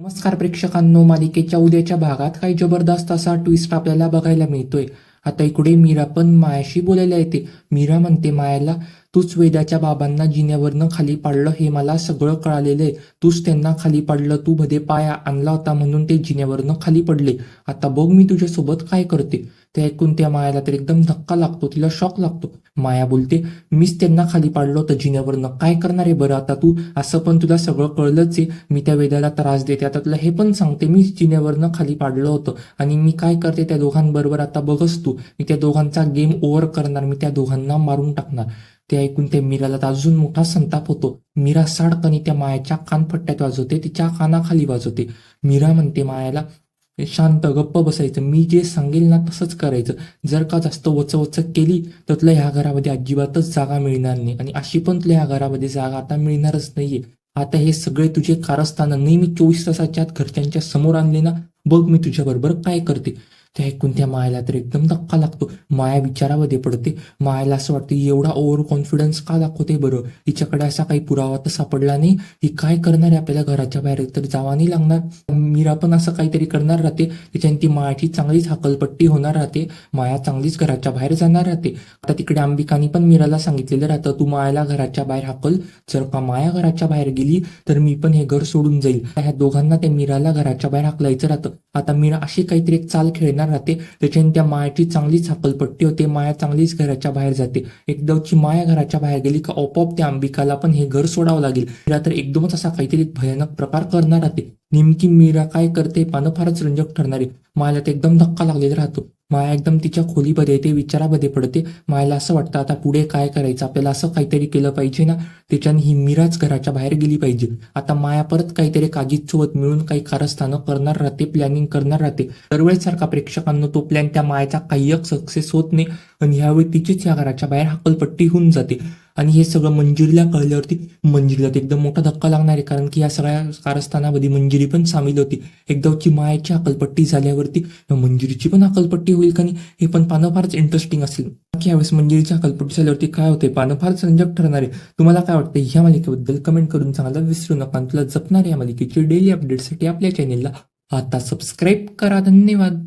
नमस्कार प्रेक्षकांनो मालिकेच्या उद्याच्या भागात काही जबरदस्त असा ट्विस्ट आपल्याला बघायला मिळतोय. आता इकडे मीरा पण मायाशी बोलायला येते. मीरा म्हणते मायाला तूच वेदाच्या बाबांना जिन्यावरनं खाली पाडलं हे मला सगळं कळालेलं आहे. तूच त्यांना खाली पाडलं तू भदे पाया आणला होता म्हणून ते जिन्यावरनं खाली पडले. आता बघ मी तुझ्यासोबत काय करते. ते ऐकून त्या मायाला तर एकदम धक्का लागतो तिला शॉक लागतो. माया बोलते मीच त्यांना खाली पाडलं होतं जिन्यावरनं. काय करणार आहे बरं आता तू? असं पण तुला सगळं कळलंच आहे. मी त्या वेदाला त्रास देते. आता तुला हे पण सांगते मी जिन्यावरनं खाली पाडलं होतं. आणि मी काय करते त्या दोघांबरोबर आता बघस तू. मी त्या दोघांचा गेम ओव्हर करणार. मी त्या दोघांना मारून टाकणार. ते ऐकून त्या मीराला तर अजून मोठा संताप होतो. मीरा साडकणी त्या मायाच्या कानफट्ट्यात वाजवते तिच्या कानाखाली वाजवते. मीरा म्हणते मायाला शांत गप्प बसायचं. मी जे सांगेल ना तसंच करायचं. जर का जास्त वचवच केली तर तुला ह्या घरामध्ये अजिबातच जागा मिळणार नाही. आणि अशी पण तुला ह्या घरामध्ये जागा आता मिळणारच नाहीये. आता हे सगळे तुझे कारस्थान नेहमी चोवीस तासाच्या आत घरच्यांच्या समोर आणले ना बघ मी तुझ्या बरोबर काय करते. ते ऐकून त्या मायाला तर एकदम धक्का लागतो. माया विचारामध्ये पडते. मायाला असं वाटतं एवढा ओव्हर कॉन्फिडन्स का दाखवते बरं? हिच्याकडे असा काही पुरावा तर सापडला नाही. ही काय करणार आहे आपल्याला घराच्या बाहेर? तर जावा नाही लागणार. मीरा पण असं काहीतरी करणार राहते. त्याच्याने ती मायाची चांगलीच हकलपट्टी होणार राहते. माया चांगलीच घराच्या बाहेर जाणार राहते. आता तिकडे अंबिकानी पण मीराला सांगितलेलं राहतं तू मायाला घराच्या बाहेर हाकल. जर का माया घराच्या बाहेर गेली तर मी पण हे घर सोडून जाईल. ह्या दोघांना त्या मीराला घराच्या बाहेर हाकलायचं राहतं. आता मीरा अशी काहीतरी एक चाल खेळणार राहते. त्याच्याने त्या मायाची चांगलीच हकलपट्टी होते. माया चांगलीच घराच्या बाहेर जाते. एकदाची माया घराच्या बाहेर गेली का आपोआप त्या अंबिकाला पण हे घर सोडावं लागेल. मीरा तर एकदमच असा काहीतरी भयानक प्रकार करणार राहते. नेमकी मीरा काय करते? पानं फारच रंजक ठरणारे. मायाला एकदम धक्का लागलेला राहतो. माया एकदम तिच्या खोलीमध्ये येते विचारामध्ये पडते. मायाला असं वाटतं आता पुढे काय करायचं? आपल्याला असं काहीतरी केलं पाहिजे ना? त्याच्याने ही मीराच घराच्या बाहेर गेली पाहिजे. आता माया परत काहीतरी काजीत सोबत मिळून काही कारस्थानं करणार राहते प्लॅनिंग करणार राहते. दरवेळेसारखा प्रेक्षकांना तो प्लॅन त्या मायाचा काही सक्सेस होत नाही. आणि ह्यावेळी तिचीच या घराच्या बाहेर हकलपट्टी होऊन जाते. आणि हे सगळं मंजुरीला कळल्यावरती मंजुरीला तर एकदम मोठा धक्का लागणार आहे. कारण की या सगळ्या कारस्थानामध्ये मंजुरी पण सामील होती. एकदाची मायाची अकलपट्टी झाल्यावरती मंजुरीची पण अकलपट्टी होईल का नाही हे पण पानं फारच इंटरेस्टिंग असेल. की यावेळेस मंजिरीची अकलपट्टी झाल्यावरती काय होते पानं फारच रंजक ठरणार आहे. तुम्हाला काय वाटतं ह्या मालिकेबद्दल कमेंट करून सांगायला विसरू नका. तुला जपणार या मालिकेची डेली अपडेटसाठी आपल्या चॅनेलला आता सबस्क्राईब करा. धन्यवाद.